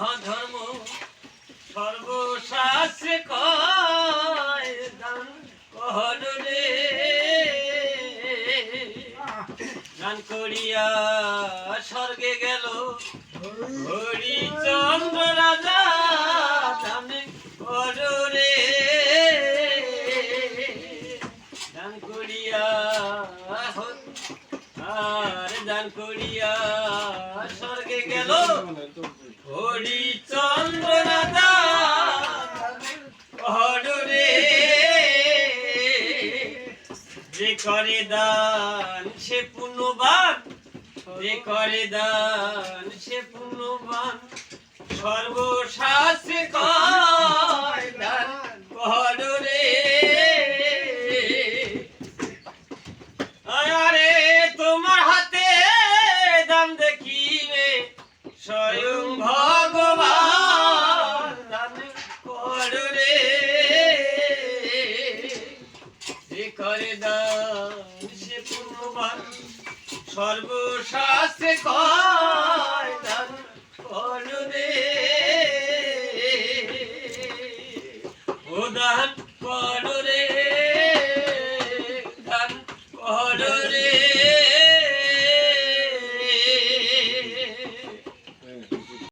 ধর্ম সর্বশাস্ত্রে কয় দান কর রে। দান করিয়া স্বর্গে গেল, হরিচন্দ্র রাজা দান কর রে। দান করিয়া আর দান করিয়া স্বর্গে গেল। যে করে দান সে পুণ্যবান, যে করে দান সে পুণ্যবান হরে আরে, তোমার হাতে দান দেখিবে, স্বয়ং করে দাও সে পূর্ণবান সর্বশাস্ত্রে কয় দান করুণে ও দান করুণে